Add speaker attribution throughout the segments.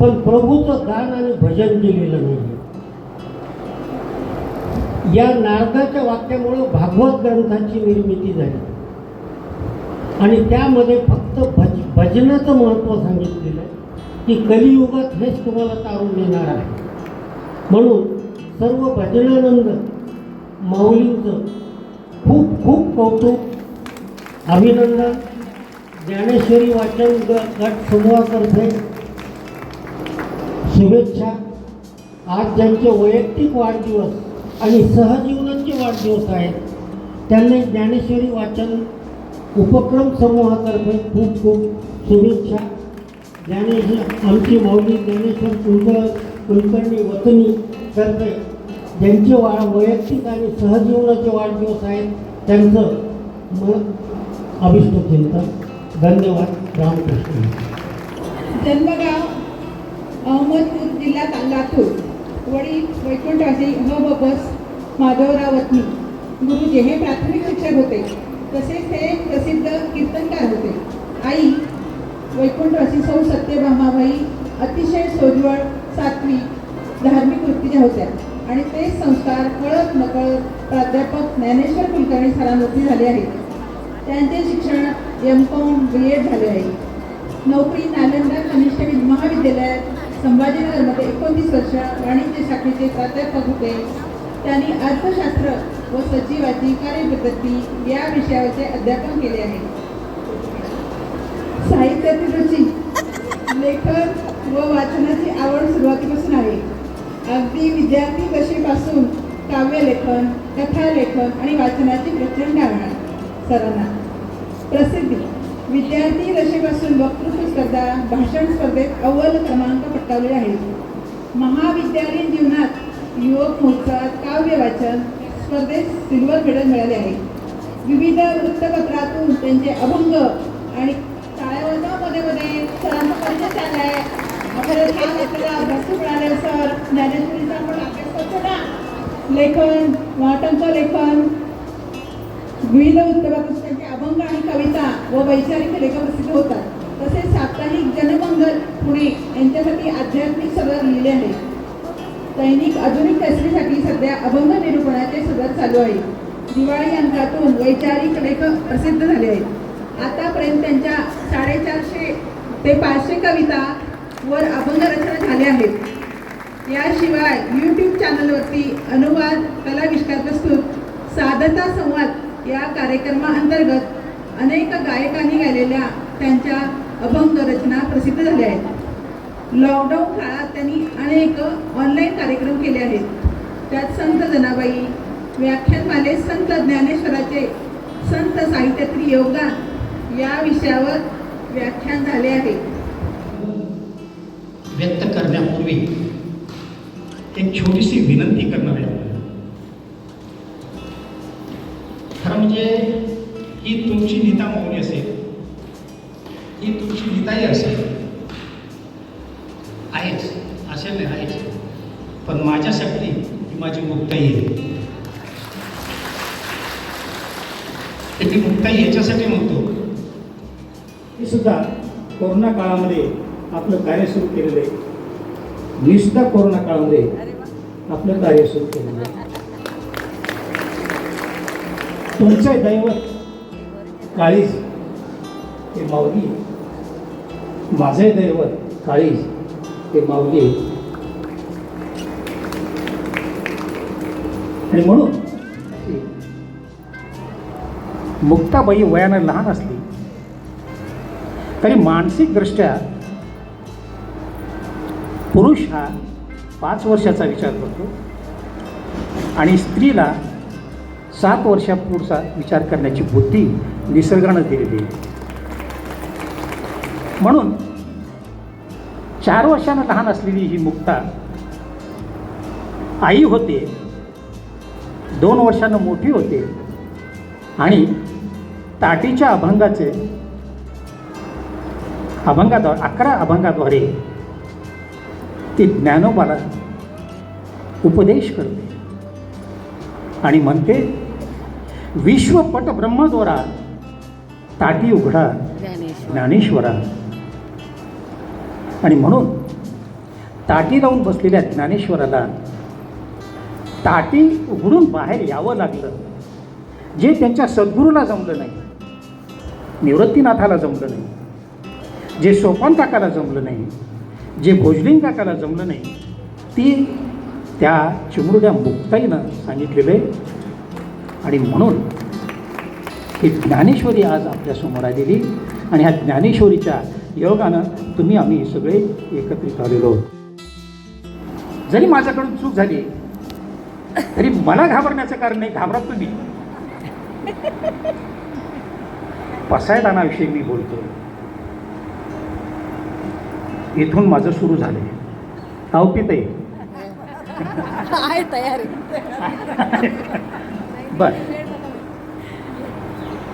Speaker 1: पण प्रभूचं गान आणि भजन दिलेलं नाही. या नारदाच्या वाक्यामुळं भागवत ग्रंथाची निर्मिती झाली. आणि त्यामध्ये फक्त भज भजनाचं महत्त्व सांगितलेलं आहे की कलियुगात हेच तुम्हाला तारून देणार आहे. म्हणून सर्व भजनानंद माऊलींचं खूप खूप कौतुक अभिनंदन. ज्ञानेश्वरी वाचन गट समूहातर्फे शुभेच्छा. आज ज्यांचे वैयक्तिक वाढदिवस आणि सहजीवनाचे वाढदिवस आहेत त्यांनी ज्ञानेश्वरी वाचन उपक्रम समूहातर्फे खूप खूप शुभेच्छा. ज्ञानेश्वर आमची भाऊनी ज्ञानेश्वर कुलकर कुलकर्णी वतनी तर्फे ज्यांचे वा वैयक्तिक आणि सहजीवनाचे वाढदिवस आहेत त्यांचं म अभिष्ट चिंतन धन्यवाद. रामकृष्ण.
Speaker 2: जन्मगाव अहमदपूर जिल्हा ता- लातूर वडील वैकुंठवासी ह बस माधवरावतनी गुरुजी हे प्राथमिक शिक्षक होते तसेच ते प्रसिद्ध कीर्तनकार होते. आई वैकुंठवासी सौ सत्यभामाबाई अतिशय सोज्वळ सात्विक धार्मिक वृत्तीच्या होत्या. आणि तेच संस्कार कळत नकळत प्राध्यापक ज्ञानेश्वर कुलकर्णी सरांवरती झाले आहेत. त्यांचे शिक्षण एम कॉम बी एड झाले आहे. नोकरी नालंदा कनिष्ठ महाविद्यालयात संभाजीनगरमध्ये एकोणतीस वर्ष वाणिज्य शाखेचे प्राध्यापक होते. त्यांनी अर्थशास्त्र व सचिवाची कार्यपद्धती या विषयावरचे अध्यापन केले आहे. साहित्यातील रुची लेखन व वाचनाची आवड सुरुवातीपासून आहे. अगदी विद्यार्थी दशेपासून काव्यलेखन कथालेखन आणि वाचनाची प्रचंड आवड सरांना प्रसिद्धी. विद्यार्थी दशेपासून वक्तृत्व स्पर्धा भाषण स्पर्धेत अव्वल क्रमांक पटकावले आहेत. महाविद्यालयीन जीवनात युवक महोत्सवात काव्य वाचन स्पर्धेत सिल्वर मेडल मिळाले आहे. विविध वृत्तपत्रातून त्यांचे अभंग आणि टाळ्यावाजवा मध्ये मध्ये सरांचा परिचय झाला आहे. आपल्याला छान आपल्याला अभ्यास मिळाले सर ज्ञानेश्वरीचा आपण अभ्यास करतो ना? लेखन वाटंचं लेखन विविध वृत्तपत्रात त्यांचे अभंग आणि कविता व वैचारिक लेख प्रसिद्ध होतात. तसेच साप्ताहिक जनमंगल पुणे यांच्यासाठी आध्यात्मिक सदर लिहिले आहे. दैनिक आधुनिक कैसरीसाठी सध्या अभंग निरूपणाचे सदर चालू आहे. दिवाळी अंकातून वैचारिक लेख प्रसिद्ध झाले आहेत. आतापर्यंत त्यांच्या साडेचारशे ते पाचशे कविता वर अभंग रचना झाल्या आहेत. याशिवाय यूट्यूब चॅनलवरती अनुवाद कलाविष्कार प्रस्तुत साधता संवाद या कार्यक्रमाअंतर्गत अनेक गायकांनी गायलेल्या त्यांच्या अभंग रचना प्रसिद्ध झाल्या आहेत. लॉकडाऊन काळात त्यांनी अनेक ऑनलाईन कार्यक्रम केले आहेत. त्यात संत जनाबाई व्याख्यानमाले संत ज्ञानेश्वराचे संत साहित्यातील योगदान या विषयावर व्याख्यान झाले आहे.
Speaker 3: व्यक्त करण्यापूर्वी एक छोटीशी विनंती करणार आहे. खरं म्हणजे ही तुमची नीता माऊली असेल? ही तुमची नीताई असेल. आहेच. असेल नाही आहेच. पण माझ्यासाठी ही माझी मुक्ताई आहे. ती मुक्ताई याच्यासाठी म्हणतो.
Speaker 4: मी सुद्धा कोरोना काळामध्ये आपलं कार्य सुरू केलेलं आहे. मी सुद्धा कोरोना काळामध्ये आपलं कार्य सुरू केलेलं आहे. तुमचं दैवत काळीज हे माऊली. माझे दैवत काळीज हे माऊली. आणि म्हणून मुक्ताबाई वयानं लहान असली तरी मानसिकदृष्ट्या पुरुष हा पाच वर्षाचा विचार करतो आणि स्त्रीला सात वर्षापुढचा विचार करण्याची बुद्धी निसर्गानं दिलेली म्हणून चार वर्षानं लहान असलेली ही मुक्ता आई होते दोन वर्षानं मोठी होते आणि ताटीच्या अभंगाचे अभंगाद्वारे अकरा अभंगाद्वारे ती ज्ञानोबाला उपदेश करते. आणि म्हणते विश्वपट ब्रह्मद्वारा ताटी उघडा ज्ञानेश्वरा. आणि म्हणून ताटी लावून बसलेल्या ज्ञानेश्वराला ताटी उघडून बाहेर यावं लागलं जे त्यांच्या सद्गुरूला जमलं नाही निवृत्तीनाथाला जमलं नाही जे सोपान काकाला जमलं नाही जे भोजलिंग काकाला जमलं नाही ती त्या चिमुरड्या मुक्ताईनं सांगितलेलं. आहे आणि म्हणून ही ज्ञानेश्वरी आज आपल्यासमोर आलेली. आणि ह्या ज्ञानेश्वरीच्या योगानं तुम्ही आम्ही सगळे एकत्रित आलेलो आहोत. जरी माझ्याकडून चूक झाली तरी मला घाबरण्याचं कारण नाही घाबरा तुम्ही पसायदानाविषयी मी बोलतो. इथून माझं सुरू झालंय. अवपित आहे
Speaker 5: आहे तयारी.
Speaker 4: बर.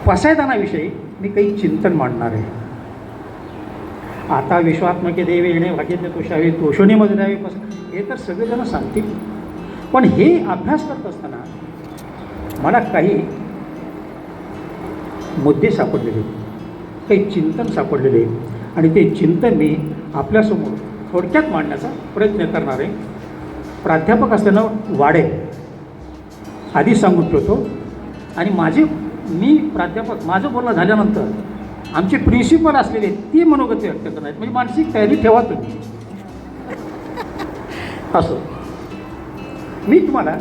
Speaker 4: पसायदानाविषयी मी काही चिंतन मांडणार आहे. आता विश्वात्मके देव येणे भाग्यते तुषावी तोषणी द्यावे पस हे तर सगळेजण सांगतील. पण हे अभ्यास करत असताना मला काही मुद्दे सापडलेले काही चिंतन सापडलेले आणि ते चिंतन मी आपल्यासमोर थोडक्यात मांडण्याचा प्रयत्न करणार आहे. प्राध्यापक असल्यानं वाढे. आधी सांगून ठेवतो. आणि माझे मी प्राध्यापक माझं बोलणं झाल्यानंतर आमचे प्रिन्सिपल असलेले ते मनोगत व्यक्त करणार म्हणजे मानसिक तयारी ठेवा तुम्ही. असं. मी तुम्हाला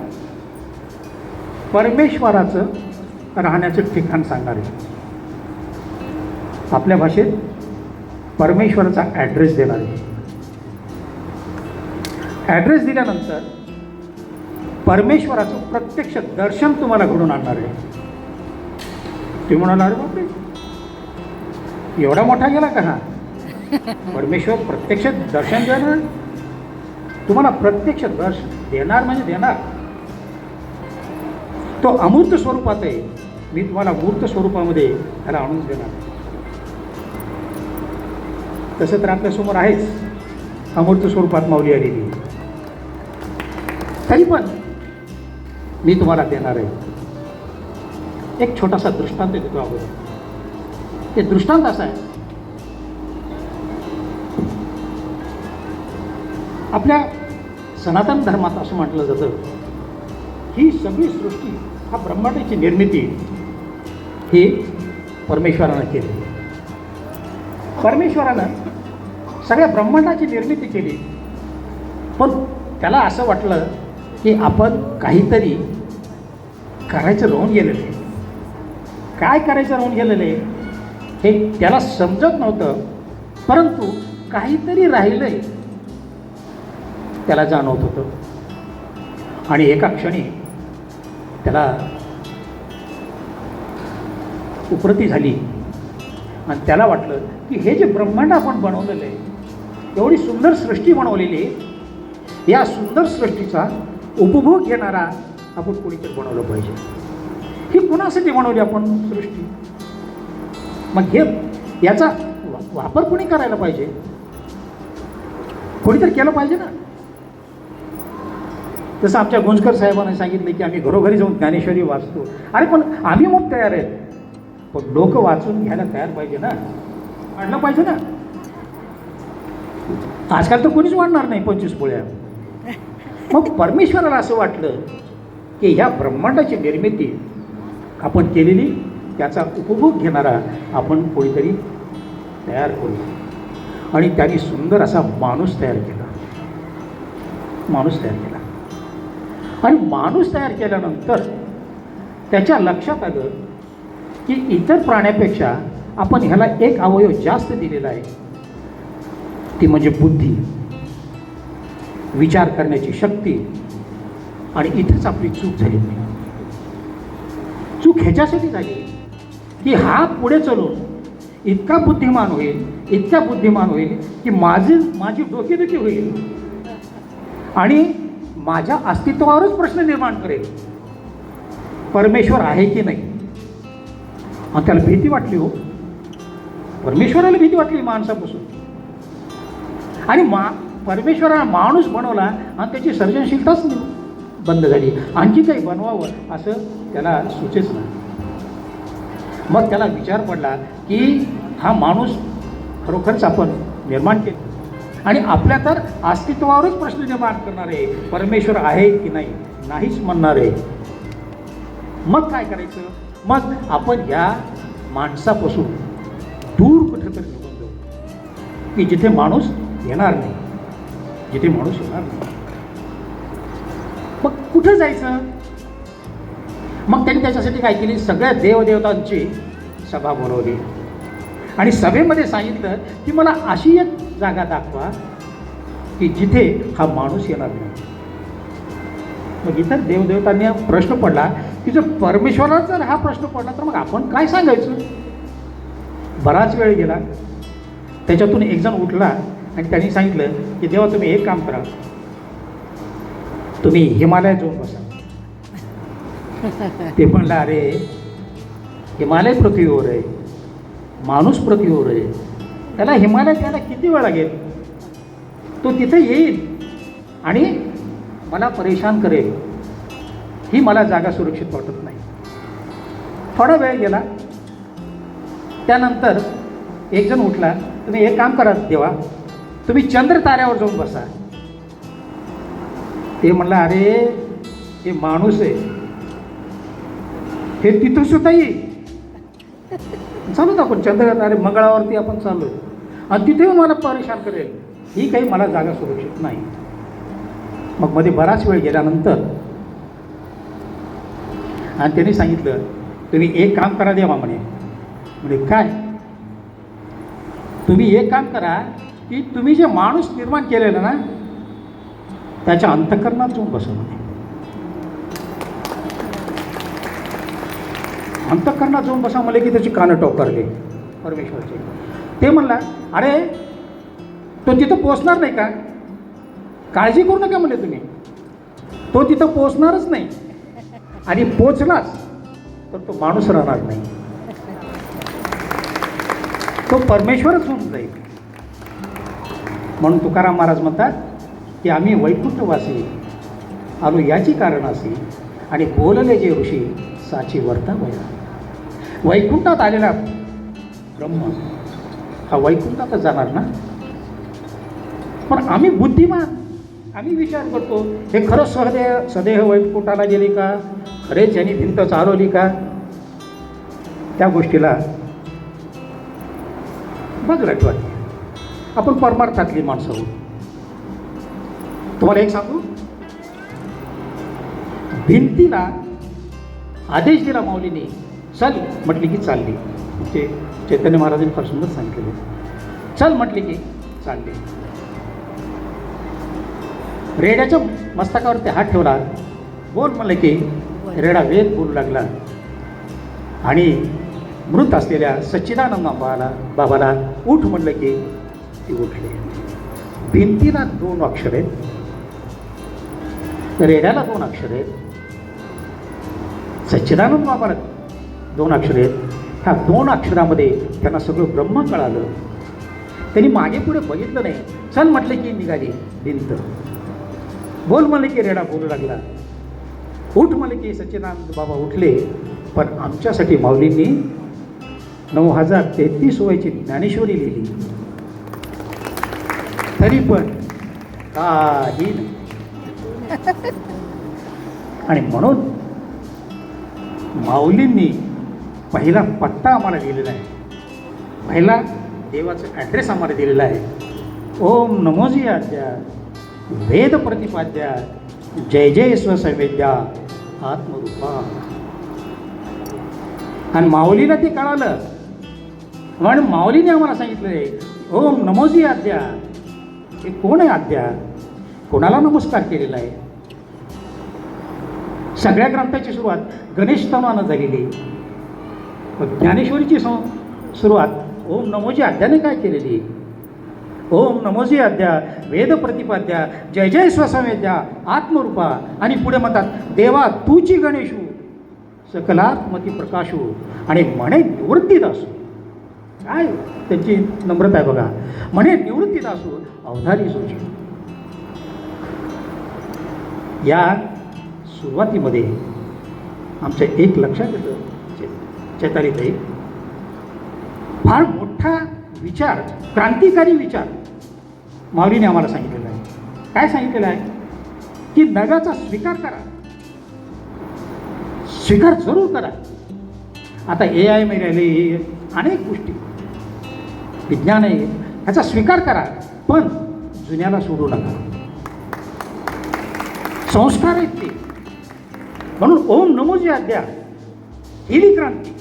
Speaker 4: परमेश्वराचं राहण्याचं ठिकाण सांगणार आहे. आपल्या भाषेत परमेश्वराचा ॲड्रेस देणार आहे. ॲड्रेस दिल्यानंतर परमेश्वराचं प्रत्यक्ष दर्शन तुम्हाला घडून आणणार आहे. तुम्ही म्हणाला अरे बापरे! एवढा मोठा गेला का हा? परमेश्वर प्रत्यक्ष दर्शन देणार तुम्हाला प्रत्यक्ष दर्शन देणार म्हणजे देणार. तो अमूर्त स्वरूपात आहे. मी तुम्हाला मूर्त स्वरूपामध्ये त्याला आणून देणार. तसं तर आपल्यासमोर आहेच. अमूर्त स्वरूपात माऊली आलेली. काही पण मी तुम्हाला देणार आहे. एक छोटासा दृष्टांत देतो अगोदर ते दृष्टांत असा आहे. आपल्या सनातन धर्मात असं म्हटलं जातं ही सगळी सृष्टी हा ब्रह्मांडाची निर्मिती ही परमेश्वरानं केली. परमेश्वरानं सगळ्या ब्रह्मांडाची निर्मिती केली. पण त्याला असं वाटलं की आपण काहीतरी करायचं राहून गेलेलं. आहे काय करायचं राहून गेलेलं आहे हे त्याला समजत नव्हतं. परंतु काहीतरी राहिलं आहे त्याला जाणवत होतं. आणि एका क्षणी त्याला उपरती झाली. आणि त्याला वाटलं की हे जे ब्रह्मांड आपण बनवलेलं आहे एवढी सुंदर सृष्टी बनवलेली आहे या सुंदर सृष्टीचा उपभोग घेणारा आपण कोणीतरी बनवलं पाहिजे. ही कुणासाठी बनवली आपण सृष्टी? मग हे याचा वा- वापर कोणी करायला पाहिजे? कोणीतरी केलं पाहिजे ना? जसं आमच्या गुंजकर साहेबांनी सांगितलं की आम्ही घरोघरी जाऊन ज्ञानेश्वरी वाचतो. अरे पण आम्ही मग तयार आहेत. पण लोक वाचून घ्यायला तयार पाहिजे ना? आणलं पाहिजे ना? आजकाल तर कोणीच वाढणार नाही पंचवीस पोळ्या. मग परमेश्वराला असं वाटलं की ह्या ब्रह्मांडाची निर्मिती आपण केलेली त्याचा उपभोग घेणारा आपण कोणीतरी तयार करू. आणि त्यांनी सुंदर असा माणूस तयार केला. माणूस तयार केला. आणि माणूस तयार केल्यानंतर त्याच्या लक्षात आलं की इतर प्राण्यापेक्षा आपण ह्याला एक अवयव जास्त दिलेला आहे. ती म्हणजे बुद्धी. विचार करण्याची शक्ती आणि इथंच आपली चूक झाली. चूक ह्याच्यासाठी झाली की हा पुढे चलून इतका बुद्धिमान होईल इतका बुद्धिमान होईल की माझी माझी डोकेदुखी होईल. आणि माझ्या अस्तित्वावरच प्रश्न निर्माण करेल. परमेश्वर आहे की नाही? आणि त्याला भीती वाटली हो. परमेश्वराला भीती वाटली माणसापासून. आणि मा परमेश्वराला माणूस बनवला आणि त्याची सर्जनशीलताच बंद झाली. आणखी काही बनवावं असं त्याला सुचेच नाही. मग त्याला विचार पडला की हा माणूस खरोखरच आपण निर्माण केला. आणि आपल्या तर अस्तित्वावरच प्रश्न निर्माण करणार आहे. परमेश्वर आहे की नाही नाहीच म्हणणार आहे. मग काय करायचं? मग आपण या माणसापासून दूर कुठेतरी निघून जाऊ. की जिथे माणूस येणार नाही. जिथे माणूस येणार नाही. मग कुठं जायचं? मग त्यांनी त्याच्यासाठी काय केली? सगळ्या देवदेवतांची सभा बोलवली. आणि सभेमध्ये सांगितलं की मला अशी एक जागा दाखवा की जिथे हा माणूस येणार नाही. मग इथं देवदेवतांनी हा प्रश्न पडला की जर परमेश्वराला जर हा प्रश्न पडला तर मग आपण काय सांगायचं? बराच वेळ गेला. त्याच्यातून एक जण उठला. आणि त्यांनी सांगितलं की देवा तुम्ही एक काम करा तुम्ही हिमालयात जाऊन बसा. ते म्हणलं अरे हिमालय पृथ्वीवर आहे माणूस पृथ्वीवर आहे. त्याला हिमालयात यायला किती वेळ लागेल? तो तिथे येईल आणि मला परेशान करेल. ही मला जागा सुरक्षित वाटत नाही. थोडा वेळ गेला. त्यानंतर एक जण उठला तुम्ही एक काम करा देवा तुम्ही चंद्र ताऱ्यावर जाऊन बसा. ते म्हणलं अरे हे माणूस आहे. हे तिथं सुद्धा येईल. चालू आपण चंद्र तारे मंगळावरती आपण चालू आणि तिथे मला परेशान करेल. ही काही मला जागा सुरक्षित नाही. मग मध्ये बराच वेळ गेल्यानंतर आणि त्यांनी सांगितलं तुम्ही एक काम करा द्या म्हणे. म्हणजे काय? तुम्ही एक काम करा की तुम्ही जे माणूस निर्माण केलेलं ना त्याच्या अंतकरणात जाऊन बसव अंतकरणात जाऊन बसा म्हणले की त्याची कानं टोकारले परमेश्वरचे. ते म्हणला अरे तो तिथं पोचणार नाही का? काळजी करू नका म्हणले तुम्ही. तो तिथं पोचणारच नाही. आणि पोचलाच तर तो माणूस राहणार नाही. तो परमेश्वरच होऊन जाईल. म्हणून तुकाराम महाराज म्हणतात की आम्ही वैकुंठवासी आलो याची कारण असे आणि बोलले जे ऋषी साची वर्ता वया. वैकुंठात आलेला ब्रह्म हा वैकुंठातच जाणार ना? पण आम्ही बुद्धिमान आम्ही विचार करतो हे खरंच सहदेह सदेह वैकुंठाला गेले का? खरेच यांनी भिंत चालवली का? त्या गोष्टीला बघत वाटते आपण परमार्थातली माणसं आहोत तुम्हाला एक सांगू? भिंतीला आदेश दिला माऊलीने चल म्हटली की चालली. ते चैतन्य महाराजांनी फार सुंदर चल म्हटली की चालली. रेड्याच्या मस्तकावरती हात ठेवला. बोल म्हणलं की रेडा वेग बोलू लागला. आणि मृत असलेल्या सच्चिदानंद बाबाला बाबाला उठ म्हणलं की ती उठली. भिंतीला दोन अक्षरे आहेत रेड्याला दोन अक्षर आहेत सच्चिदानंद बाबाला दोन अक्षरे. आहेत ह्या दोन अक्षरामध्ये त्यांना सगळं ब्रह्म कळालं. त्यांनी मागे पुढे बघितलं नाही. चल म्हटलं की निघाली भिंत. बोल म्हणले की रेडा बोलू लागला. उठ म्हणले की सच्चिदानंद बाबा उठले पण आमच्यासाठी माऊलींनी नऊ हजार तेहतीस वयाची ज्ञानेश्वरी लिहिली. तरी पण काही नाही. आणि म्हणून माऊलींनी पहिला पत्ता आम्हाला दिलेला आहे. पहिला देवाचा ॲड्रेस आम्हाला दिलेला आहे. ओम नमोजी आद्या वेद प्रतिपाद्या जय जय स्वसंवेद्या आत्मरूपा. आणि माऊलीला ते कळालं. म्हणून माऊलीने आम्हाला सांगितलं ओम नमोजी आद्या हे कोण आहे आद्या? कोणाला नमस्कार केलेला आहे? सगळ्या ग्रंथाची सुरुवात गणेश झालेली मग ज्ञानेश्वरीची सं सुरुवात ओम नमोजी आद्याने काय केलेली ओम नमोजी आद्या वेद प्रतिपाद्या जय जय स्वसंवेद्या आत्मरूपा आणि पुढे म्हणतात देवा तूची गणेशू सकलात्मती प्रकाशू आणि म्हणे निवृत्तीदासू. काय? त्यांची नम्रता आहे बघा. म्हणे निवृत्तीदासू अवधारी सोची या सुरुवातीमध्ये आमच्या एक लक्षात येतं चे चैतालीताई फार मोठा विचार क्रांतिकारी विचार माऊलीने आम्हाला सांगितलेला आहे. काय सांगितलेलं आहे? की नगाचा स्वीकार करा. स्वीकार जरूर करा. आता ए आय मिळाले अनेक गोष्टी. विज्ञान आहे. ह्याचा स्वीकार करा पण जुन्याला सोडू नका. संस्कार आहेत ते. म्हणून ओम नमोजी आद्या हिरी क्रांती.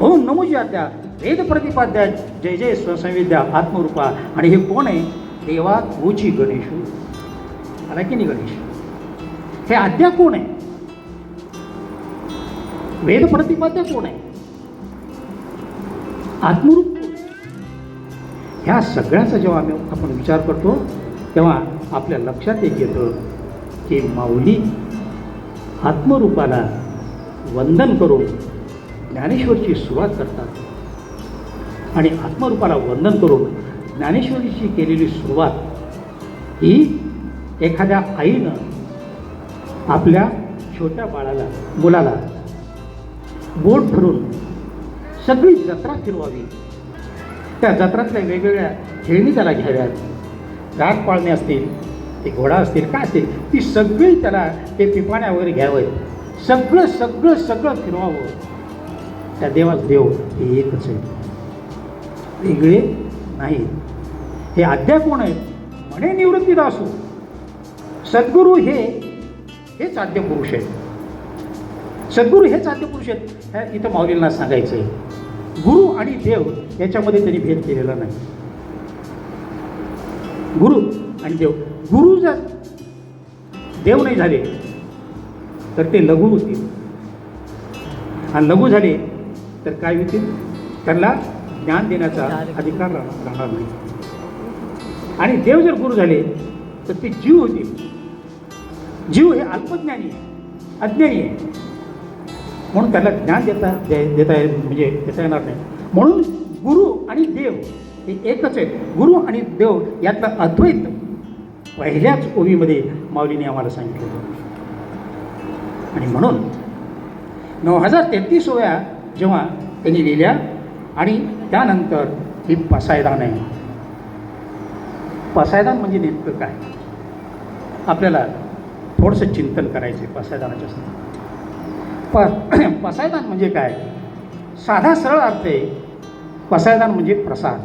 Speaker 4: ओम नमोजी आद्या वेद प्रतिपाद्या जय जय स्वसंविद्या आत्मरूपा. आणि हे कोण आहे? देवा गोची गणेश. आला की नाही गणेश. हे आद्या कोण आहे? वेद प्रतिपाद्य कोण आहे? आत्मरूप ह्या सगळ्याचा जेव्हा आम्ही आपण विचार करतो तेव्हा आपल्या लक्षात एक येतं की माऊली आत्मरूपाला वंदन करून ज्ञानेश्वरची सुरुवात करतात. आणि आत्मरूपाला वंदन करून ज्ञानेश्वरीची केलेली सुरुवात ही एखाद्या आईनं आपल्या छोट्या बाळाला मुलाला बोट धरून सगळी जत्रा फिरवावी. त्या जत्रातल्या वेगवेगळ्या खेळणी त्याला घ्याव्यात. राग पाळणे असतील ते घोडा असतील काय असतील ती सगळी त्याला ते पिपाण्या वगैरे घ्यावं. सगळं सगळं सगळं फिरवावं. त्या देवाच देव हे एकच आहे वेगळे नाही हे अध्याय कोण आहेत? म्हणे असो सद्गुरू हे हेच आद्य पुरुष आहेत. सद्गुरू हेच आद्य पुरुष आहेत. ह्या इथं माऊलींना सांगायचं आहे गुरु आणि देव याच्यामध्ये त्यांनी भेद केलेला नाही. गुरु आणि देव. गुरु जर देव नाही झाले तर ते लघु होतील. आणि लघु झाले तर काय होतील? त्यांना ज्ञान देण्याचा अधिकार राहणार नाही. आणि देव जर गुरु झाले तर ते जीव होतील. जीव हे अल्पज्ञानी आहे अज्ञानी आहे. म्हणून त्याला ज्ञान देता दे- देता येईल म्हणजे देता येणार नाही. म्हणून गुरु आणि देव हे एकच आहे गुरु आणि देव यातलं अद्वैत पहिल्याच ओवीमध्ये माऊलीने आम्हाला सांगितलं. आणि म्हणून नऊ हजार तेहतीस ओव्या जेव्हा त्यांनी लिहिल्या आणि त्यानंतर ही पसायदान आहे. पसायदान म्हणजे नेमकं काय? आपल्याला थोडंसं चिंतन करायचं आहे पसायदानाच्या संदर्भात. प पसायदान म्हणजे काय? साधा सरळ अर्थ आहे पसायदान म्हणजे प्रसाद.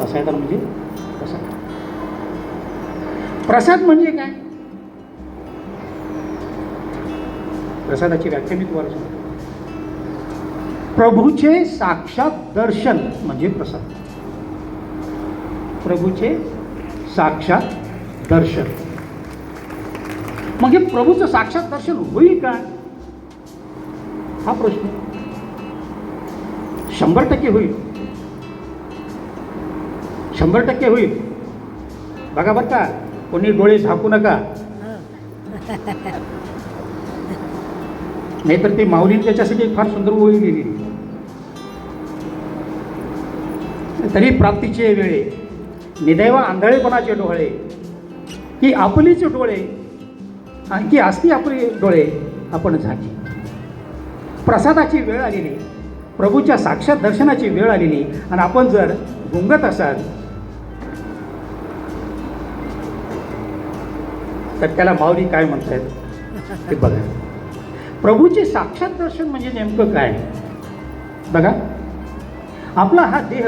Speaker 4: पसायदान म्हणजे प्रसाद. प्रसाद म्हणजे काय? प्रसादाची व्याख्या मी तुम्हाला सांगतो. प्रभूचे साक्षात दर्शन म्हणजे प्रसाद. प्रभूचे साक्षात दर्शन. मग हे प्रभूचं साक्षात दर्शन होईल का? हा प्रश्न. शंभर टक्के होईल. शंभर टक्के होईल. बघा बरं का कोणी डोळे झाकू नका. नाहीतर ते माऊलीने त्याच्यासाठी एक फार सुंदर ओळी गेली तरी प्राप्तीचे वेळे. निदैवा आंधळेपणाचे डोळे. की आपलीचे डोळे. आणखी असती आपले डोळे आपण झाकी. प्रसादाची वेळ आलेली प्रभूच्या साक्षात दर्शनाची वेळ आलेली आणि आपण जर गुंगत असाल तर त्याला माऊली काय म्हणतायत? ते बघा. प्रभूचे साक्षात दर्शन म्हणजे नेमकं काय? बघा. आपला हा देह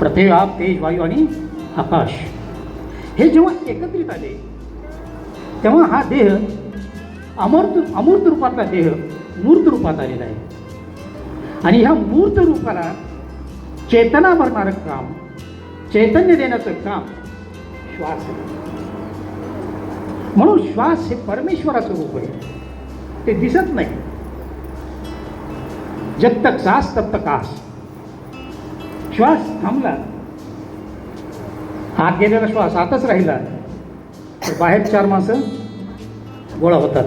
Speaker 4: पृथ्वी आप तेज वायू आणि आकाश हे जेव्हा एकत्रित आले तेव्हा हा देह अमर्त अमूर्त रूपातला देह मूर्त रूपात आलेला आहे. आणि ह्या मूर्त रूपाला चेतना भरणारं काम चैतन्य देण्याचं काम श्वास म्हणून श्वास हे परमेश्वराचं रूप आहे. ते दिसत नाही. जब तक सास तब तक आस. श्वास थांबला. आत गेलेला श्वास आतच राहिला. तर बाहेर चार माणसं गोळा होतात.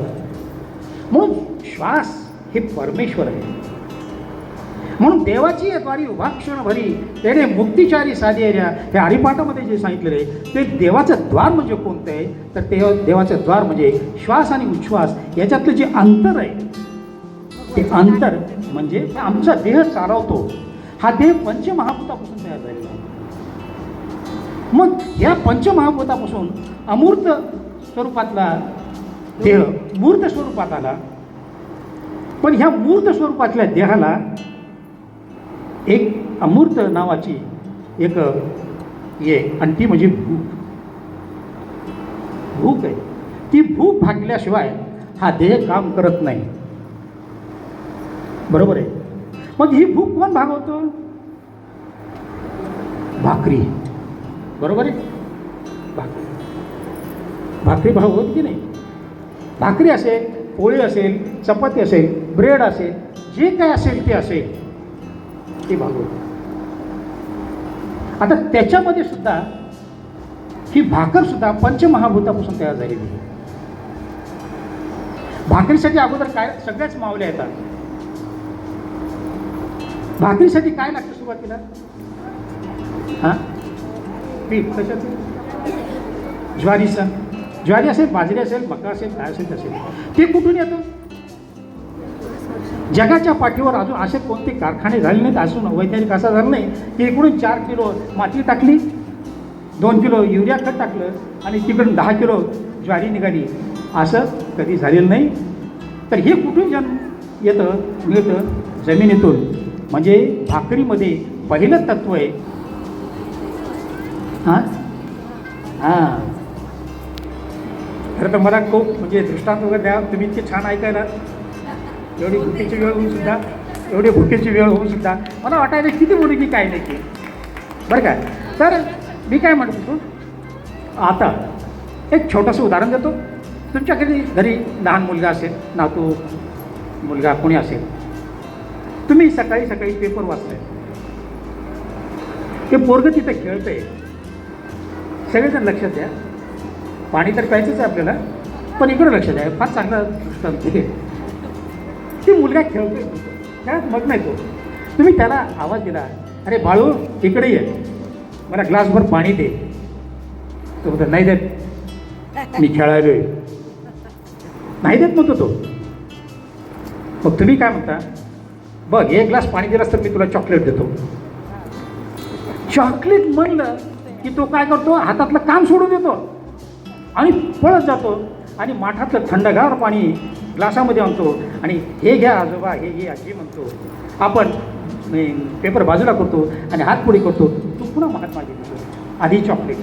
Speaker 4: म्हणून श्वास हे परमेश्वर आहे. म्हणून देवाची द्वारी उभा क्षण भरी त्याने मुक्तिचारी साधेऱ्या हे हरिपाठामध्ये जे सांगितलेले ते देवाचं द्वार म्हणजे कोणतं आहे? तर ते देवाचं द्वार म्हणजे श्वास आणि उच्छ्वास. याच्यातलं जे अंतर आहे ते अंतर म्हणजे आमचा देह चालवतो हा देह पंचमहाभूतापासून तयार झालेला आहे. मग या पंचमहाभूतापासून अमूर्त स्वरूपातला देह. मूर्त स्वरूपात आला. पण ह्या मूर्त स्वरूपातल्या देहाला एक अमूर्त नावाची एक ये आणि ती म्हणजे भूक. भूक आहे. ती भूक भागल्याशिवाय हा देह काम करत नाही. बरोबर आहे. मग ही भूक कोण भागवतो? भाकरी. बरोबर आहे? भाकरी. भाकरी होत की नाही? भाकरी असेल पोळी असेल चपाती असेल ब्रेड असेल जे काय असेल ते असेल ते भागवत आता त्याच्यामध्ये सुद्धा ही भाकर सुद्धा पंचमहाभूतापासून तयार झालेली आहे. भाकरीसाठी अगोदर काय सगळ्याच मावल्या येतात. भाकरीसाठी काय लागतं सुरुवातीला? हां? पीठ कशाचं? ज्वारीचं ज्वारी असेल बाजरी असेल मका असेल काय असेल असेल ते कुठून येतं? जगाच्या पाठीवर अजून असे कोणते कारखाने झाले नाहीत अजून वैज्ञानिक असा झाला नाही की इकडून चार किलो माती टाकली दोन किलो युरिया खत टाकलं आणि तिकडून दहा किलो ज्वारी निघाली. असं कधी झालेलं नाही. तर हे कुठून जन्म येतं? मिळतं जमिनीतून. म्हणजे भाकरीमध्ये पहिलं तत्व आहे हां? हां. खरं तर मला खूप म्हणजे दृष्टांत वगैरे द्या. तुम्ही इतके छान ऐकायला. एवढी भुकेची वेळ होऊन सुद्धा एवढी भुकेची वेळ होऊन सुद्धा. मला वाटायला किती मुली मी काय नाही की बरं काय तर मी काय म्हणत होतो? आता एक छोटंसं उदाहरण देतो. तुमच्या घरी घरी लहान मुलगा असेल नातू मुलगा कोणी असेल. तुम्ही सकाळी सकाळी पेपर वाचताय. ते पोरगं तिथं खेळतंय. सगळेजण लक्षात द्या. पाणी तर प्यायचंच आहे आपल्याला पण इकडं लक्ष द्या. फार चांगला दृष्टांत आहे. ते मुलगा खेळतोय. काय मग नाही तो. तुम्ही त्याला आवाज दिला. अरे बाळू इकडे ये. मला ग्लासभर पाणी दे. तो म्हणतो नाही देत. मी खेळायलोय. नाही देत म्हणतो तो. मग तुम्ही काय म्हणता? बघ एक ग्लास पाणी दिलास तर मी तुला चॉकलेट देतो. चॉकलेट म्हणलं की तो काय करतो? हातातलं काम सोडून देतो. आणि पळत जातो. आणि माठातलं थंडगार पाणी ग्लासामध्ये आणतो. आणि हे घ्या आजोबा हे घे आजी म्हणतो. आपण पेपर बाजूला करतो आणि हात पुढे करतो. तू पुन्हा महात्मा घेतो. आधी चॉकलेट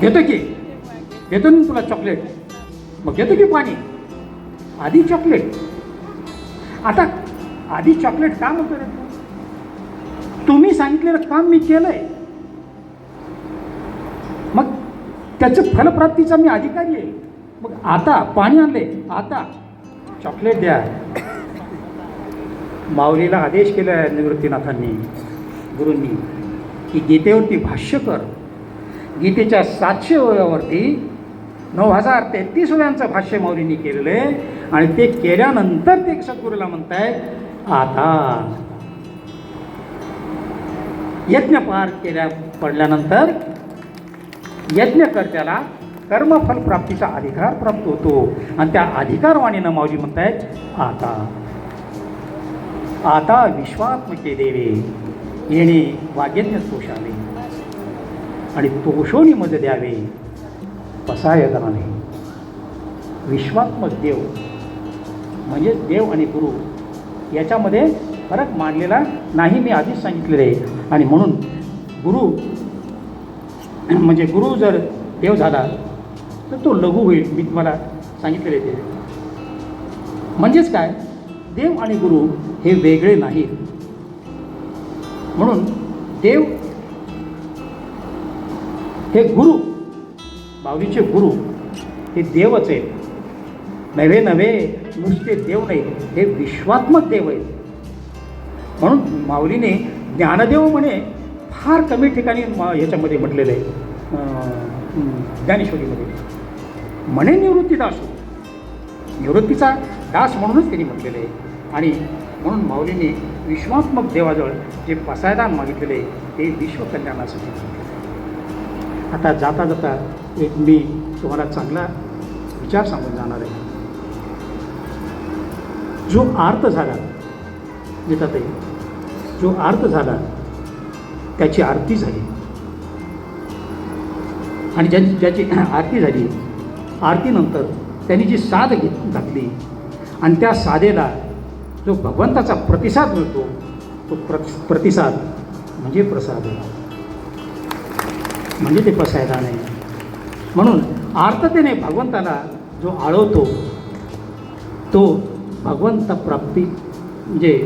Speaker 4: घेतो की? घेतो ना तुला चॉकलेट मग घेतो की पाणी? आधी चॉकलेट आता आधी चॉकलेट का म्हणतो रे तू? तुम्ही सांगितलेलं काम मी केलंय. मग त्याचं फलप्राप्तीचा मी अधिकारी आहे. मग आता पाणी आणले. आता चॉकलेट द्या. माऊलीला आदेश केला आहे निवृत्तीनाथांनी गुरूंनी की गीतेवरती भाष्य कर. गीतेच्या सातशे वयावरती नऊ हजार तेहतीस वयांचं भाष्य माऊलींनी केलेलं आहे. आणि ते केल्यानंतर ते सद्गुरूला म्हणतायत आता यज्ञ पार केल्या पडल्यानंतर यज्ञकर्त्याला कर्मफल प्राप्तीचा अधिकार प्राप्त होतो. आणि त्या अधिकारवाणीनं माऊजी म्हणतायत आता आता विश्वात्मके देवे येणे वाग्यज्ञ तोषावे आणि तोषोनीमध्ये द्यावे पसायदाने विश्वात्मक देव म्हणजे देव आणि गुरु याच्यामध्ये फरक मांडलेला नाही मी आधीच सांगितलेलं आहे. आणि म्हणून गुरु म्हणजे गुरु जर देव झाला तर तो लघु होईल मी तुम्हाला सांगितलेले ते. म्हणजेच काय? देव आणि गुरु हे वेगळे नाहीत. म्हणून देव हे गुरु बावलीचे गुरु हे देवच आहेत. नवे नवे नुसते देव नाही हे विश्वात्मक देव आहेत. म्हणून माऊलीने ज्ञानदेव म्हणे फार कमी ठिकाणी मा ह्याच्यामध्ये म्हटलेलं आहे. ज्ञानेश्वरीमध्ये. म्हणे निवृत्ती दास हो. निवृत्तीचा दास म्हणूनच त्यांनी म्हटलेलं आहे. आणि म्हणून माऊलीने विश्वात्मक देवाजवळ जे पसायदान मागितलेले ते विश्वकल्याणासाठी आता जाता जाता एक मी तुम्हाला चांगला विचार सांगून जाणार आहे. जो आर्त झाला येतात जो आर्त झाला त्याची आरती झाली. आणि ज्या ज्याची आरती झाली आरतीनंतर त्यांनी जी साध घेत घातली आणि त्या साधेला जो भगवंताचा प्रतिसाद मिळतो तो प्र प्रतिसाद म्हणजे प्रसाद. म्हणजे ते पसायला नाही म्हणून आर्ततेने भगवंताला जो आळवतो तो भगवंत प्राप्ती म्हणजे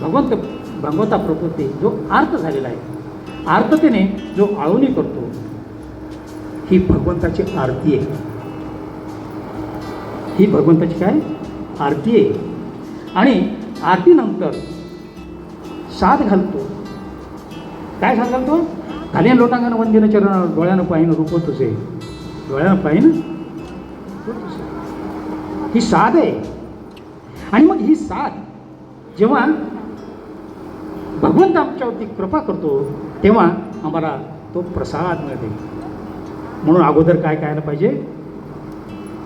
Speaker 4: भगवंत भगवता प्रकृती जो आर्त झालेला आहे. आर्ततेने जो आळवणी करतो ही भगवंताची आरती आहे. ही भगवंताची काय? आरती आहे. आणि आरतीनंतर साथ घालतो. काय साथ घालतो? खाली लोटांगण वंदिन चरण डोळ्यानं पाहिनं रूप तुझे डोळ्यानं पाहिनं ही साध आहे. आणि मग ही साथ जेव्हा भगवंत आमच्यावरती कृपा करतो तेव्हा आम्हाला तो प्रसाद मिळते. म्हणून अगोदर काय करायला पाहिजे?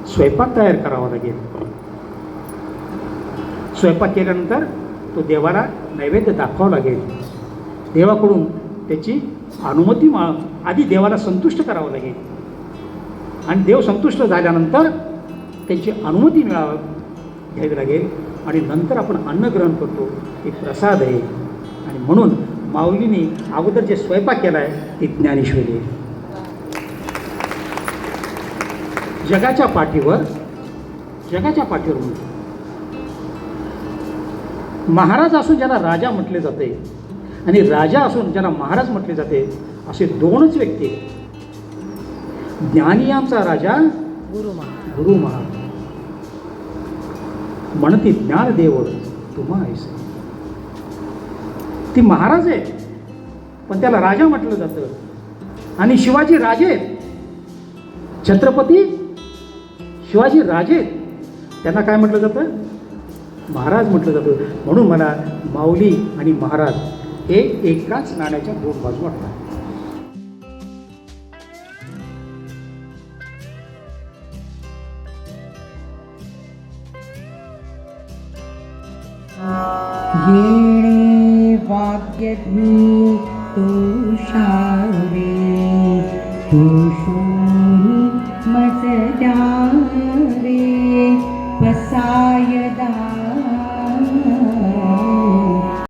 Speaker 4: स्वयंपाक तयार करावा लागेल. स्वयंपाक केल्यानंतर तो देवाला नैवेद्य दाखवावा लागेल. देवाकडून त्याची अनुमती मा आधी देवाला संतुष्ट करावं लागेल. आणि देव संतुष्ट झाल्यानंतर त्यांची अनुमती मिळावं घ्यावी लागेल. आणि नंतर आपण अन्न ग्रहण करतो. एक प्रसाद आहे. म्हणून माऊलीने अगोदर जे स्वयंपाक केला आहे ती ज्ञानेश्वरी आहे जगाच्या पाठीवर जगाच्या पाठीवर म्हणतो महाराज असून ज्याला राजा म्हटले जाते आणि राजा असून ज्याला महाराज म्हटले जाते असे दोनच व्यक्ती आहेत. ज्ञानी आमचा राजा
Speaker 5: गुरु महा
Speaker 4: गुरु महाराज म्हणती ज्ञानदेव तुम्हा ऐसे ती महाराज आहे. पण त्याला राजा म्हटलं जातं. आणि शिवाजी राजे आहेत. छत्रपती शिवाजी राजे आहेत. त्यांना काय म्हटलं जातं? महाराज म्हटलं जातं. म्हणून मला माऊली आणि महाराज हे एकाच नाण्याच्या दोन बाजू वाटतात.